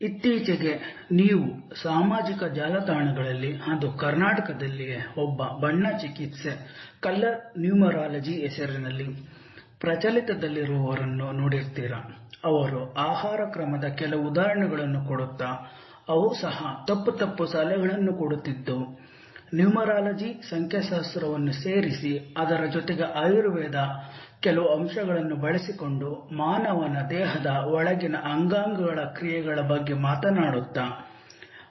ಇತ್ತೀಚೆಗೆ ನೀವು ಸಾಮಾಜಿಕ ಜಾಲತಾಣಗಳಲ್ಲಿ, ಅದು ಕರ್ನಾಟಕದಲ್ಲಿಯೇ ಒಬ್ಬ ಬಣ್ಣ ಚಿಕಿತ್ಸೆ, ಕಲರ್ ನ್ಯೂಮರಾಲಜಿ ಹೆಸರಿನಲ್ಲಿ ಪ್ರಚಲಿತದಲ್ಲಿರುವವರನ್ನು ನೋಡಿರ್ತೀರ? ಅವರು ಆಹಾರ ಕ್ರಮದ ಕೆಲವು ಉದಾಹರಣೆಗಳನ್ನು ಕೊಡುತ್ತಾ, ಅವು ಸಹ ತಪ್ಪು ತಪ್ಪು ಸಲಹೆಗಳನ್ನು ಕೊಡುತ್ತಿದ್ದು, ನ್ಯೂಮರಾಲಜಿ ಸಂಖ್ಯಾಶಾಸ್ತ್ರವನ್ನು ಸೇರಿಸಿ ಅದರ ಜೊತೆಗೆ ಆಯುರ್ವೇದ ಕೆಲವು ಅಂಶಗಳನ್ನು ಬಳಸಿಕೊಂಡು ಮಾನವನ ದೇಹದ ಒಳಗಿನ ಅಂಗಾಂಗಗಳ ಕ್ರಿಯೆಗಳ ಬಗ್ಗೆ ಮಾತನಾಡುತ್ತಾ,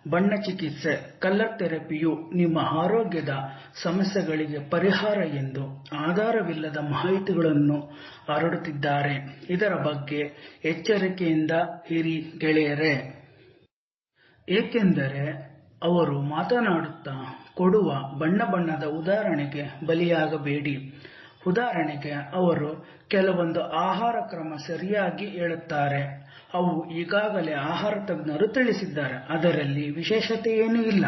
ಬಣ್ಣ ಚಿಕಿತ್ಸೆ, ಕಲರ್ ಥೆರಪಿಯು ನಿಮ್ಮ ಆರೋಗ್ಯದ ಸಮಸ್ಯೆಗಳಿಗೆ ಪರಿಹಾರ ಎಂದು ಆಧಾರವಿಲ್ಲದ ಮಾಹಿತಿಗಳನ್ನು ಹರಡುತ್ತಿದ್ದಾರೆ. ಇದರ ಬಗ್ಗೆ ಎಚ್ಚರಿಕೆಯಿಂದ ಹಿರಿ ಗೆಳೆಯರೆ. ಏಕೆಂದರೆ ಅವರು ಮಾತನಾಡುತ್ತಾ ಕೊಡುವ ಬಣ್ಣ ಬಣ್ಣದ ಉದಾಹರಣೆಗೆ ಬಲಿಯಾಗಬೇಡಿ. ಉದಾಹರಣೆಗೆ ಅವರು ಕೆಲವೊಂದು ಆಹಾರ ಕ್ರಮ ಸರಿಯಾಗಿ ಹೇಳುತ್ತಾರೆ. ಅವು ಈಗಾಗಲೇ ಆಹಾರ ತಜ್ಞರು ತಿಳಿಸಿದ್ದಾರೆ. ಅದರಲ್ಲಿ ವಿಶೇಷತೆ ಏನೂ ಇಲ್ಲ.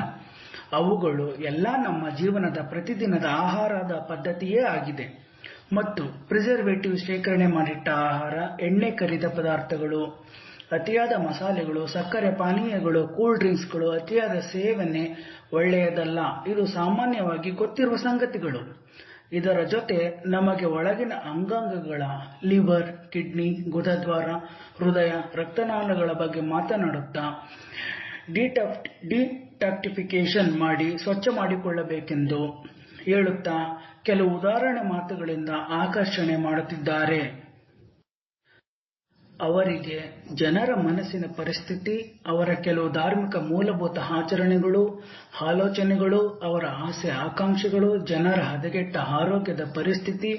ಅವುಗಳು ಎಲ್ಲ ನಮ್ಮ ಜೀವನದ ಪ್ರತಿದಿನದ ಆಹಾರದ ಪದ್ಧತಿಯೇ ಆಗಿದೆ. ಮತ್ತು ಪ್ರಿಸರ್ವೇಟಿವ್ ಶೇಖರಣೆ ಮಾಡಿಟ್ಟ ಆಹಾರ, ಎಣ್ಣೆ ಕರಿದ ಪದಾರ್ಥಗಳು, ಅತಿಯಾದ ಮಸಾಲೆಗಳು, ಸಕ್ಕರೆ ಪಾನೀಯಗಳು ಕೂಲ್ ಡ್ರಿಂಕ್ಸ್ಗಳು ಅತಿಯಾದ ಸೇವನೆ ಒಳ್ಳೆಯದಲ್ಲ. ಇದು ಸಾಮಾನ್ಯವಾಗಿ ಗೊತ್ತಿರುವ ಸಂಗತಿಗಳು. ಇದರ ಜೊತೆ ನಮಗೆ ಒಳಗಿನ ಅಂಗಾಂಗಗಳ ಲಿವರ್, ಕಿಡ್ನಿ, ಗುದದ್ವಾರ, ಹೃದಯ, ರಕ್ತನಾಳಗಳ ಬಗ್ಗೆ ಮಾತನಾಡುತ್ತಾ ಡಿಟಾಕ್ಟಿಫಿಕೇಶನ್ ಮಾಡಿ ಸ್ವಚ್ಛ ಮಾಡಿಕೊಳ್ಳಬೇಕೆಂದು ಹೇಳುತ್ತಾ ಕೆಲವು ಉದಾಹರಣೆ ಮಾತುಗಳಿಂದ ಆಕರ್ಷಣೆ ಮಾಡುತ್ತಿದ್ದಾರೆ. ಅವರಿಗೆ ಜನರ ಮನಸ್ಸಿನ ಪರಿಸ್ಥಿತಿ, ಅವರ ಕೆಲವು ಧಾರ್ಮಿಕ ಮೂಲಭೂತ ಆಚರಣೆಗಳು, ಆಲೋಚನೆಗಳು, ಅವರ ಆಸೆ ಆಕಾಂಕ್ಷೆಗಳು, ಜನರ ಹದಗೆಟ್ಟ ಆರೋಗ್ಯದ ಪರಿಸ್ಥಿತಿ,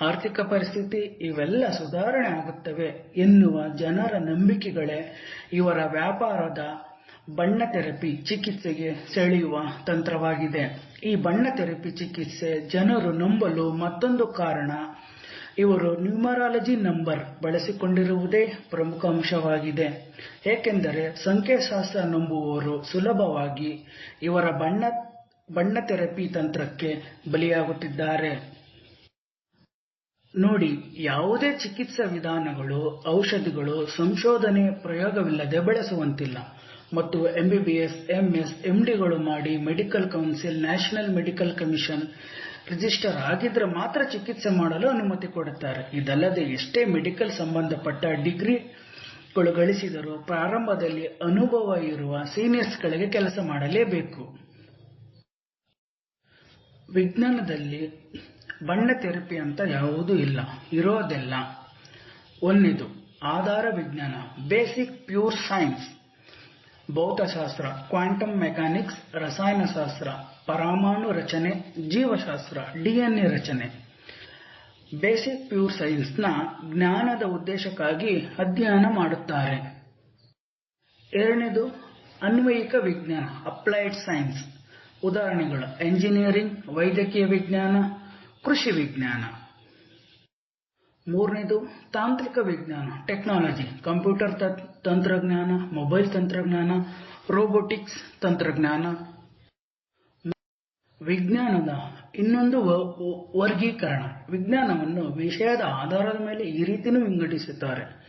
ಆರ್ಥಿಕ ಪರಿಸ್ಥಿತಿ, ಇವೆಲ್ಲ ಸುಧಾರಣೆ ಆಗುತ್ತವೆ ಎನ್ನುವ ಜನರ ನಂಬಿಕೆಗಳೇ ಇವರ ವ್ಯಾಪಾರದ ಬಣ್ಣ ಥೆರಪಿ ಚಿಕಿತ್ಸೆಗೆ ಸೆಳೆಯುವ ತಂತ್ರವಾಗಿದೆ. ಈ ಬಣ್ಣ ಥೆರಪಿ ಚಿಕಿತ್ಸೆ ಜನರು ನಂಬಲು ಮತ್ತೊಂದು ಕಾರಣ ಇವರು ನ್ಯೂಮರಾಲಜಿ ನಂಬರ್ ಬಳಸಿಕೊಂಡಿರುವುದೇ ಪ್ರಮುಖ ಅಂಶವಾಗಿದೆ. ಏಕೆಂದರೆ ಸಂಖ್ಯಾಶಾಸ್ತ್ರ ನಂಬುವವರು ಸುಲಭವಾಗಿ ಇವರ ಬಣ್ಣ ಬಣ್ಣ ಥೆರಪಿ ತಂತ್ರಕ್ಕೆ ಬಲಿಯಾಗುತ್ತಿದ್ದಾರೆ. ನೋಡಿ, ಯಾವುದೇ ಚಿಕಿತ್ಸಾ ವಿಧಾನಗಳು, ಔಷಧಿಗಳು, ಸಂಶೋಧನೆ ಪ್ರಯೋಗವಿಲ್ಲದೆ ಬಳಸುವಂತಿಲ್ಲ. ಮತ್ತು ಎಂಬಿಬಿಎಸ್ ಎಂಎಸ್ ಎಂಡಿಗಳು ಮಾಡಿ medical council, national medical commission register ಆಗಿದ್ರೆ ಮಾತ್ರ ಚಿಕಿತ್ಸೆ ಮಾಡಲು ಅನುಮತಿ ಕೊಡುತ್ತಾರೆ. ಇದಲ್ಲದೆ ಎಷ್ಟೇ ಮೆಡಿಕಲ್ ಸಂಬಂಧಪಟ್ಟ ಡಿಗ್ರಿಗಳು ಗಳಿಸಿದರೂ ಪ್ರಾರಂಭದಲ್ಲಿ ಅನುಭವ ಇರುವ ಸೀನಿಯರ್ಸ್ಗಳಿಗೆ ಕೆಲಸ ಮಾಡಲೇಬೇಕು. ವಿಜ್ಞಾನದಲ್ಲಿ ಬಣ್ಣ ಥೆರಪಿ ಅಂತ ಯಾವುದೂ ಇಲ್ಲ, ಇರೋದೆಲ್ಲ ಒಂದಿದು, ಆಧಾರ ವಿಜ್ಞಾನ, ಬೇಸಿಕ್ ಪ್ಯೂರ್ ಸೈನ್ಸ್, ಭೌತಶಾಸ್ತ್ರ, ಕ್ವಾಂಟಮ್ ಮೆಕ್ಯಾನಿಕ್ಸ್, ರಸಾಯನಶಾಸ್ತ್ರ. ಪರಮಾಣು ರಚನೆ, ಜೀವಶಾಸ್ತ್ರ, ಡಿಎನ್ಎ ರಚನೆ. ಬೇಸಿಕ್ ಪ್ಯೂರ್ ಸೈನ್ಸ್ನ ಜ್ಞಾನದ ಉದ್ದೇಶಕ್ಕಾಗಿ ಅಧ್ಯಯನ ಮಾಡುತ್ತಾರೆ. ಎರಡನೇದು, ಅನ್ವಯಿಕ ವಿಜ್ಞಾನ ಅಪ್ಲೈಡ್ ಸೈನ್ಸ್ ಉದಾಹರಣೆಗಳು ಎಂಜಿನಿಯರಿಂಗ್ ವೈದ್ಯಕೀಯ ವಿಜ್ಞಾನ, ಕೃಷಿ ವಿಜ್ಞಾನ. ಮೂರನೇದು, ತಾಂತ್ರಿಕ ವಿಜ್ಞಾನ ಟೆಕ್ನಾಲಜಿ ಕಂಪ್ಯೂಟರ್ ತಂತ್ರಜ್ಞಾನ ಮೊಬೈಲ್ ತಂತ್ರಜ್ಞಾನ ರೋಬೋಟಿಕ್ಸ್ ತಂತ್ರಜ್ಞಾನ. ವಿಜ್ಞಾನದ ಇನ್ನೊಂದು ವರ್ಗೀಕರಣ. ವಿಜ್ಞಾನವನ್ನು ವಿಷಯದ ಆಧಾರದ ಮೇಲೆ ಈ ರೀತಿಯೂ ವಿಂಗಡಿಸುತ್ತಾರೆ.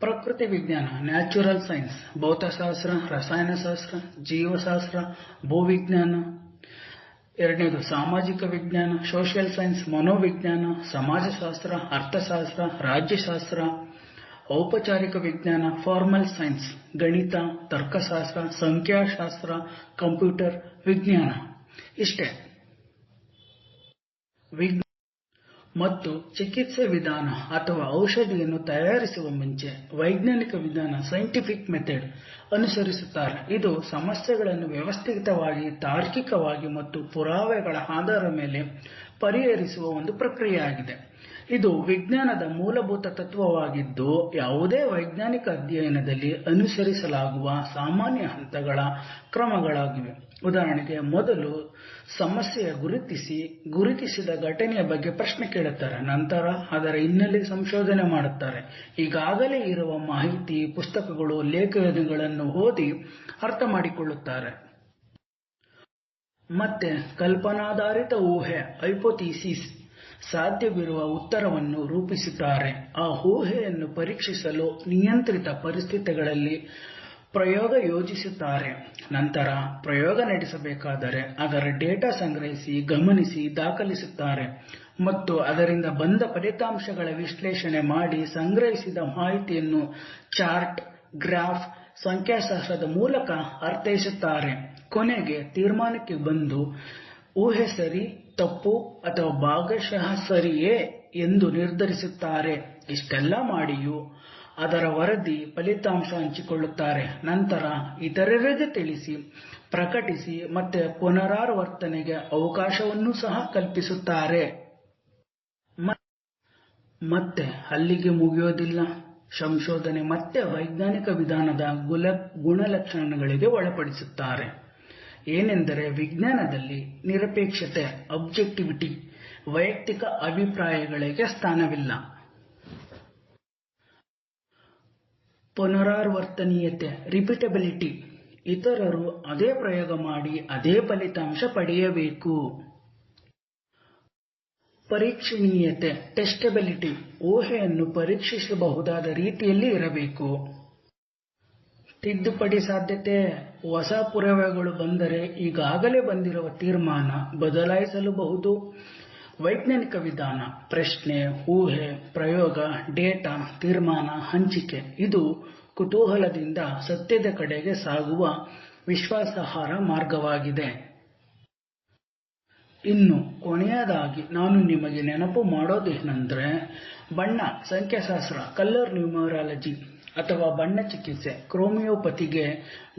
ಪ್ರಕೃತಿ ವಿಜ್ಞಾನ ನ್ಯಾಚುರಲ್ ಸೈನ್ಸ್ ಭೌತಶಾಸ್ತ್ರ, ರಸಾಯನಶಾಸ್ತ್ರ, ಜೀವಶಾಸ್ತ್ರ, ಭೂವಿಜ್ಞಾನ. ಎರಡನೇದು ಸಾಮಾಜಿಕ ವಿಜ್ಞಾನ ಸೋಷಿಯಲ್ ಸೈನ್ಸ್ ಮನೋವಿಜ್ಞಾನ, ಸಮಾಜಶಾಸ್ತ್ರ, ಅರ್ಥಶಾಸ್ತ್ರ, ರಾಜ್ಯಶಾಸ್ತ್ರ. ಔಪಚಾರಿಕ ವಿಜ್ಞಾನ ಫಾರ್ಮಲ್ ಸೈನ್ಸ್ ಗಣಿತ, ತರ್ಕಶಾಸ್ತ್ರ, ಸಂಖ್ಯಾಶಾಸ್ತ್ರ ಕಂಪ್ಯೂಟರ್ ವಿಜ್ಞಾನ. ಇಷ್ಟೇ. ವಿಜ್ಞಾನ ಮತ್ತು ಚಿಕಿತ್ಸೆ ವಿಧಾನ ಅಥವಾ ಔಷಧಿಯನ್ನು ತಯಾರಿಸುವ ಮುಂಚೆ ವೈಜ್ಞಾನಿಕ ವಿಧಾನ ಸೈಂಟಿಫಿಕ್ ಮೆಥಡ್ ಅನುಸರಿಸುತ್ತಾರೆ. ಇದು ಸಮಸ್ಯೆಗಳನ್ನು ವ್ಯವಸ್ಥಿತವಾಗಿ, ತಾರ್ಕಿಕವಾಗಿ ಮತ್ತು ಪುರಾವೆಗಳ ಆಧಾರದ ಮೇಲೆ ಪರಿಹರಿಸುವ ಒಂದು ಪ್ರಕ್ರಿಯೆಯಾಗಿದೆ. ಇದು ವಿಜ್ಞಾನದ ಮೂಲಭೂತ ತತ್ವವಾಗಿದ್ದು, ಯಾವುದೇ ವೈಜ್ಞಾನಿಕ ಅಧ್ಯಯನದಲ್ಲಿ ಅನುಸರಿಸಲಾಗುವ ಸಾಮಾನ್ಯ ಹಂತಗಳ ಕ್ರಮಗಳಾಗಿವೆ. ಉದಾಹರಣೆಗೆ, ಮೊದಲು ಸಮಸ್ಯೆಯ ಗುರುತಿಸಿ, ಗುರುತಿಸಿದ ಘಟನೆಯ ಬಗ್ಗೆ ಪ್ರಶ್ನೆ ಕೇಳುತ್ತಾರೆ. ನಂತರ ಅದರ ಹಿನ್ನೆಲೆ ಸಂಶೋಧನೆ ಮಾಡುತ್ತಾರೆ. ಈಗಾಗಲೇ ಇರುವ ಮಾಹಿತಿ, ಪುಸ್ತಕಗಳು, ಲೇಖನಗಳನ್ನು ಓದಿ ಅರ್ಥ ಮಾಡಿಕೊಳ್ಳುತ್ತಾರೆ. ಮತ್ತೆ ಕಲ್ಪನಾಧಾರಿತ ಊಹೆ ಸಾಧ್ಯವಿರುವ ಉತ್ತರವನ್ನು ರೂಪಿಸುತ್ತಾರೆ. ಆ ಊಹೆಯನ್ನು ಪರೀಕ್ಷಿಸಲು ನಿಯಂತ್ರಿತ ಪರಿಸ್ಥಿತಿಗಳಲ್ಲಿ ಪ್ರಯೋಗ ಯೋಜಿಸುತ್ತಾರೆ. ನಂತರ ಪ್ರಯೋಗ ನಡೆಸಬೇಕಾದರೆ ಅದರ ಡೇಟಾ ಸಂಗ್ರಹಿಸಿ ಗಮನಿಸಿ ದಾಖಲಿಸುತ್ತಾರೆ ಮತ್ತು ಅದರಿಂದ ಬಂದ ಫಲಿತಾಂಶಗಳ ವಿಶ್ಲೇಷಣೆ ಮಾಡಿ ಸಂಗ್ರಹಿಸಿದ ಮಾಹಿತಿಯನ್ನು ಚಾರ್ಟ್, ಗ್ರಾಫ್, ಸಂಖ್ಯಾಶಾಸ್ತ್ರದ ಮೂಲಕ ಅರ್ಥೈಸುತ್ತಾರೆ. ಕೊನೆಗೆ ತೀರ್ಮಾನಕ್ಕೆ ಬಂದು, ಊಹೆ ಸರಿ, ತಪ್ಪು ಅಥವಾ ಭಾಗಶಃ ಸರಿಯೇ ಎಂದು ನಿರ್ಧರಿಸುತ್ತಾರೆ. ಇಷ್ಟೆಲ್ಲ ಮಾಡಿಯೂ ಅದರ ವರದಿ ಫಲಿತಾಂಶ ಹಂಚಿಕೊಳ್ಳುತ್ತಾರೆ. ನಂತರ ಇತರರಿಗೆ ತಿಳಿಸಿ, ಪ್ರಕಟಿಸಿ ಮತ್ತೆ ಪುನರಾವರ್ತನೆಗೆ ಅವಕಾಶವನ್ನೂ ಸಹ ಕಲ್ಪಿಸುತ್ತಾರೆ. ಮತ್ತೆ ಅಲ್ಲಿಗೆ ಮುಗಿಯೋದಿಲ್ಲ. ಸಂಶೋಧನೆ ಮತ್ತೆ ವೈಜ್ಞಾನಿಕ ವಿಧಾನದ ಗುಣಲಕ್ಷಣಗಳಿಗೆ ಒಳಪಡಿಸುತ್ತಾರೆ. ಏನೆಂದರೆ ವಿಜ್ಞಾನದಲ್ಲಿ ನಿರಪೇಕ್ಷತೆ ವೈಯಕ್ತಿಕ ಅಭಿಪ್ರಾಯಗಳಿಗೆ ಸ್ಥಾನವಿಲ್ಲ. ಪುನರಾವರ್ತನೀಯತೆ ರಿಪೀಟಬಿಲಿಟಿ ಇತರರು ಅದೇ ಪ್ರಯೋಗ ಮಾಡಿ ಅದೇ ಫಲಿತಾಂಶ ಪಡೆಯಬೇಕು. ಪರೀಕ್ಷಣೀಯತೆ ಟೆಸ್ಟಬಿಲಿಟಿ ಊಹೆಯನ್ನು ಪರೀಕ್ಷಿಸಬಹುದಾದ ರೀತಿಯಲ್ಲಿ ಇರಬೇಕು. ತಿದ್ದುಪಡಿ ಸಾಧ್ಯತೆ. ಹೊಸ ಪುರಾವೆಗಳು ಬಂದರೆ ಈಗಾಗಲೇ ಬಂದಿರುವ ತೀರ್ಮಾನ ಬದಲಾಯಿಸಲುಬಹುದು. ವೈಜ್ಞಾನಿಕ ವಿಧಾನ, ಪ್ರಶ್ನೆ, ಊಹೆ, ಪ್ರಯೋಗ, ಡೇಟಾ, ತೀರ್ಮಾನ, ಹಂಚಿಕೆ, ಇದು ಕುತೂಹಲದಿಂದ ಸತ್ಯದ ಕಡೆಗೆ ಸಾಗುವ ವಿಶ್ವಾಸಾರ್ಹ ಮಾರ್ಗವಾಗಿದೆ. ಇನ್ನು ಕೊನೆಯದಾಗಿ ನಾನು ನಿಮಗೆ ನೆನಪು ಮಾಡೋದೇನೆಂದರೆ, ಬಣ್ಣ, ಸಂಖ್ಯಾಶಾಸ್ತ್ರ, ಕಲರ್ ನ್ಯೂಮರಾಲಜಿ ಅಥವಾ ಬಣ್ಣ ಚಿಕಿತ್ಸೆ, ಕ್ರೋಮಿಯೋಪತಿಗೆ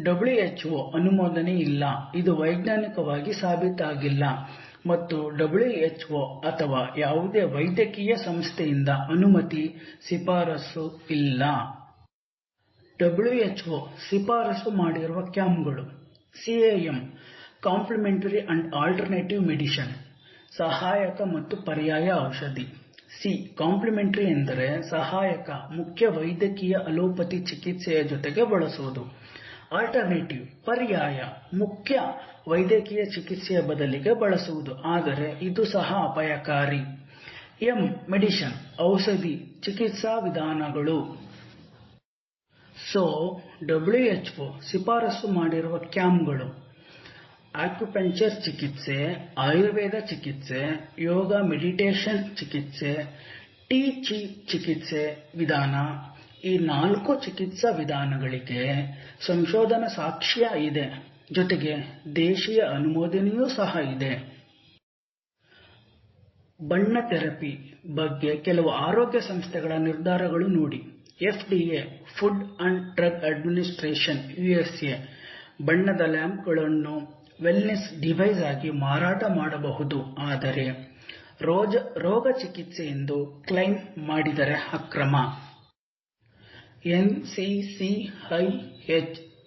ಡಬ್ಲ್ಯುಎಚ್ಒ ಅನುಮೋದನೆ ಇಲ್ಲ. ಇದು ವೈಜ್ಞಾನಿಕವಾಗಿ ಸಾಬೀತಾಗಿಲ್ಲ. ಮತ್ತು ಡಬ್ಲ್ಯುಎಚ್ಒ ಅಥವಾ ಯಾವುದೇ ವೈದ್ಯಕೀಯ ಸಂಸ್ಥೆಯಿಂದ ಅನುಮತಿ ಶಿಫಾರಸು ಇಲ್ಲ. ಡಬ್ಲ್ಯುಎಚ್ಒ ಶಿಫಾರಸು ಮಾಡಿರುವ ಕ್ಯಾಂಪ್ಗಳು CAM complementary and alternative medicine ಸಹಾಯಕ ಮತ್ತು ಪರ್ಯಾಯ ಔಷಧಿ. ಸಿ ಕಾಂಪ್ಲಿಮೆಂಟರಿ ಎಂದರೆ ಸಹಾಯಕ, ಮುಖ್ಯ ವೈದ್ಯಕೀಯ ಅಲೋಪತಿ ಚಿಕಿತ್ಸೆಯ ಜೊತೆಗೆ ಬಳಸುವುದು. ಆಲ್ಟರ್ನೇಟಿವ್ ಪರ್ಯಾಯ, ಮುಖ್ಯ ವೈದ್ಯಕೀಯ ಚಿಕಿತ್ಸೆಯ ಬದಲಿಗೆ ಬಳಸುವುದು. ಆದರೆ ಇದು ಸಹ ಅಪಾಯಕಾರಿ. ಎಂ ಮೆಡಿಷನ್, ಔಷಧಿ ಚಿಕಿತ್ಸಾ ವಿಧಾನಗಳು. ಸೊ ಡಬ್ಲ್ಯುಎಚ್ಒ ಶಿಫಾರಸು ಮಾಡಿರುವ ಕ್ಯಾಂಪ್ಗಳು. ಆಕ್ಯುಪಂಕ್ಚರ್ ಚಿಕಿತ್ಸೆ, ಆಯುರ್ವೇದ ಚಿಕಿತ್ಸೆ, ಯೋಗ ಮೆಡಿಟೇಷನ್ ಚಿಕಿತ್ಸೆ, ಟಿ ಚಿ ಚಿಕಿತ್ಸೆ ವಿಧಾನ. ಈ ನಾಲ್ಕು ಚಿಕಿತ್ಸಾ ವಿಧಾನಗಳಿಗೆ ಸಂಶೋಧನಾ ಸಾಕ್ಷ್ಯ ಇದೆ. ಜೊತೆಗೆ ದೇಶೀಯ ಅನುಮೋದನೆಯೂ ಸಹ ಇದೆ. ಬಣ್ಣ ಥೆರಪಿ ಬಗ್ಗೆ ಕೆಲವು ಆರೋಗ್ಯ ಸಂಸ್ಥೆಗಳ ನಿರ್ಧಾರಗಳು ನೋಡಿ. FDA, food and drug administration, USA, ಬಣ್ಣದ ಲ್ಯಾಂಪ್ಗಳನ್ನು ವೆಲ್ನೆಸ್ ಡಿವೈಸ್ ಆಗಿ ಮಾರಾಟ ಮಾಡಬಹುದು. ಆದರೆ ರೋಗ ಚಿಕಿತ್ಸೆ ಎಂದು ಕ್ಲೈಮ್ ಮಾಡಿದರೆ ಅಕ್ರಮ. NCCIH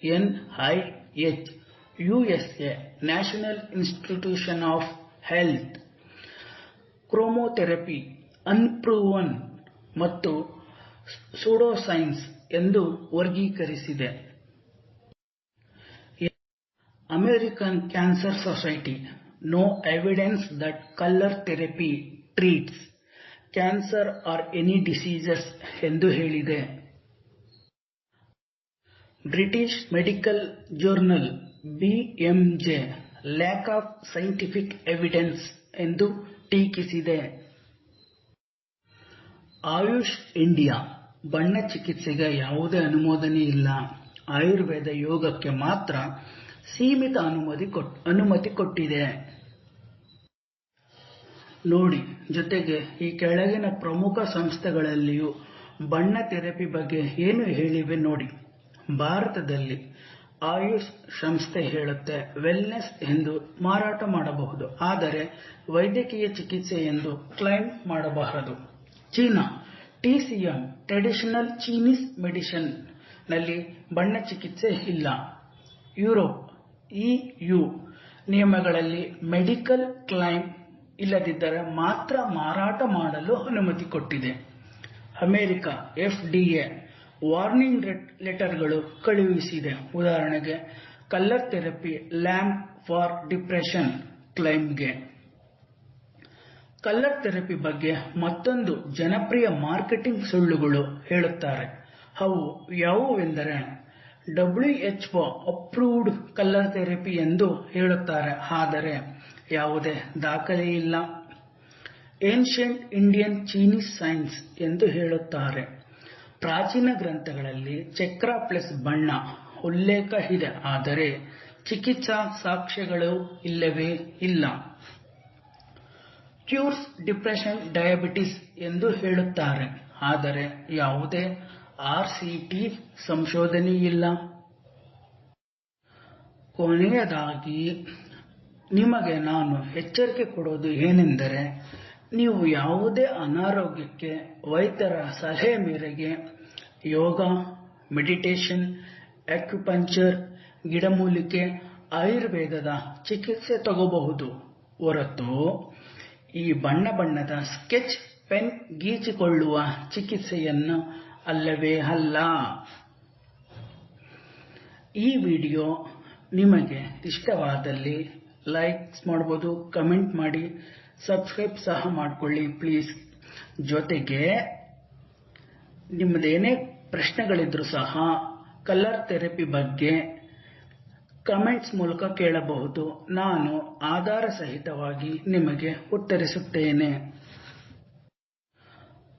NIH USA national institution of health chromotherapy unproven ಮತ್ತು ಸೂಡೋಸೈನ್ಸ್ ಎಂದು ವರ್ಗೀಕರಿಸಿದೆ. American cancer society no evidence that colour therapy treats cancer or any diseases ಎಂದು ಹೇಳಿದೆ. British medical journal BMJ lack of scientific evidence ಎಂದು ಟೀಕಿಸಿದೆ. AYUSH India, ಬಣ್ಣ ಚಿಕಿತ್ಸೆಗೆ ಯಾವುದೇ ಅನುಮೋದನೆ ಇಲ್ಲ. ಆಯುರ್ವೇದ ಯೋಗಕ್ಕೆ ಮಾತ್ರ ಸೀಮಿತ ಅನುಮತಿ ಕೊಟ್ಟಿದೆ. ನೋಡಿ, ಜೊತೆಗೆ ಈ ಕೆಳಗಿನ ಪ್ರಮುಖ ಸಂಸ್ಥೆಗಳಲ್ಲಿಯೂ ಬಣ್ಣ ಥೆರಪಿ ಬಗ್ಗೆ ಏನು ಹೇಳಿವೆ ನೋಡಿ. ಭಾರತದಲ್ಲಿ ಆಯುಷ್ ಸಂಸ್ಥೆ ಹೇಳುತ್ತೆ ವೆಲ್ನೆಸ್ ಎಂದು ಮಾರಾಟ ಮಾಡಬಹುದು. ಆದರೆ ವೈದ್ಯಕೀಯ ಚಿಕಿತ್ಸೆ ಎಂದು ಕ್ಲೈಮ್ ಮಾಡಬಾರದು. ಚೀನಾ ಟಿಸಿಎಂ ಟ್ರೆಡಿಷನಲ್ ಚೀನೀಸ್ ಮೆಡಿಸಿನ್ನಲ್ಲಿ ಬಣ್ಣ ಚಿಕಿತ್ಸೆ ಇಲ್ಲ. ಯುರೋಪ್ ಇಯು ನಿಯಮಗಳಲ್ಲಿ ಮೆಡಿಕಲ್ ಕ್ಲೈಮ್ ಇಲ್ಲದಿದ್ದರೆ ಮಾತ್ರ ಮಾರಾಟ ಮಾಡಲು ಅನುಮತಿ ಕೊಟ್ಟಿದೆ. ಅಮೆರಿಕ ಎಫ್ಡಿಎ ವಾರ್ನಿಂಗ್ ಲೆಟರ್ಗಳು ಕಳುಹಿಸಿದೆ. ಉದಾಹರಣೆಗೆ colour therapy, lamp for depression ಕ್ಲೈಮ್ಗೆ. Colour therapy ಬಗ್ಗೆ ಮತ್ತೊಂದು ಜನಪ್ರಿಯ ಮಾರ್ಕೆಟಿಂಗ್ ಸುಳ್ಳುಗಳು ಹೇಳುತ್ತಾರೆ. ಅವು ಯಾವುವೆಂದರೆ ಡಬ್ಲ್ಯೂಎಚ್ಒ ಅಪ್ರೂವ್ಡ್ ಕಲರ್ ಥೆರಪಿ ಎಂದು ಹೇಳುತ್ತಾರೆ. ಆದರೆ, ಯಾವುದೇ ದಾಖಲೆ ಇಲ್ಲ ಇಂಡಿಯನ್ ಚೀನೀಸ್ ಸೈನ್ಸ್ ಎಂದು ಹೇಳುತ್ತಾರೆ. ಪ್ರಾಚೀನ ಗ್ರಂಥಗಳಲ್ಲಿ ಚಕ್ರ ಪ್ಲಸ್ ಬಣ್ಣ ಉಲ್ಲೇಖ ಇದೆ. ಆದರೆ ಚಿಕಿತ್ಸಾ ಸಾಕ್ಷ್ಯಗಳು ಇಲ್ಲವೇ ಇಲ್ಲ. ಕ್ಯೂರ್ಸ್ ಡಿಪ್ರೆಷನ್ ಡಯಾಬಿಟಿಸ್ ಎಂದು ಹೇಳುತ್ತಾರೆ. ಆದರೆ ಯಾವುದೇ ಆರ್ಸಿಟಿ ಸಂಶೋಧನೆಯಿಲ್ಲ. ಕೊನೆಯದಾಗಿ, ನಿಮಗೆ ನಾನು ಎಚ್ಚರಿಕೆ ಕೊಡೋದು ಏನೆಂದರೆ, ನೀವು ಯಾವುದೇ ಅನಾರೋಗ್ಯಕ್ಕೆ ವೈದ್ಯರ ಸಲಹೆ ಮೇರೆಗೆ ಯೋಗ ಮೆಡಿಟೇಷನ್ ಅಕ್ಯುಪಂಕ್ಚರ್ ಗಿಡಮೂಲಿಕೆ, ಆಯುರ್ವೇದದ ಚಿಕಿತ್ಸೆ ತಗೋಬಹುದು. ಹೊರತು ಈ ಬಣ್ಣ ಬಣ್ಣದ ಸ್ಕೆಚ್, ಪೆನ್ ಗೀಚಿಕೊಳ್ಳುವ ಚಿಕಿತ್ಸೆಯನ್ನು ಅಲ್ಲವೇ ಅಲ್ಲ. ಈ ವಿಡಿಯೋ ನಿಮಗೆ ಇಷ್ಟವಾದಲ್ಲಿ ಲೈಕ್ಸ್ ಮಾಡ್ಬೋದು, ಕಮೆಂಟ್ ಮಾಡಿ, ಸಬ್ಸ್ಕ್ರೈಬ್ ಸಹ ಮಾಡಿಕೊಳ್ಳಿ ಪ್ಲೀಸ್. ಜೊತೆಗೆ ನಿಮ್ಮದೇನೇ ಪ್ರಶ್ನೆಗಳಿದ್ರೂ ಸಹ ಕಲರ್ ಥೆರಪಿ ಬಗ್ಗೆ ಕಮೆಂಟ್ಸ್ ಮೂಲಕ ಕೇಳಬಹುದು. ನಾನು ಆಧಾರ ಸಹಿತವಾಗಿ ನಿಮಗೆ ಉತ್ತರಿಸುತ್ತೇನೆ.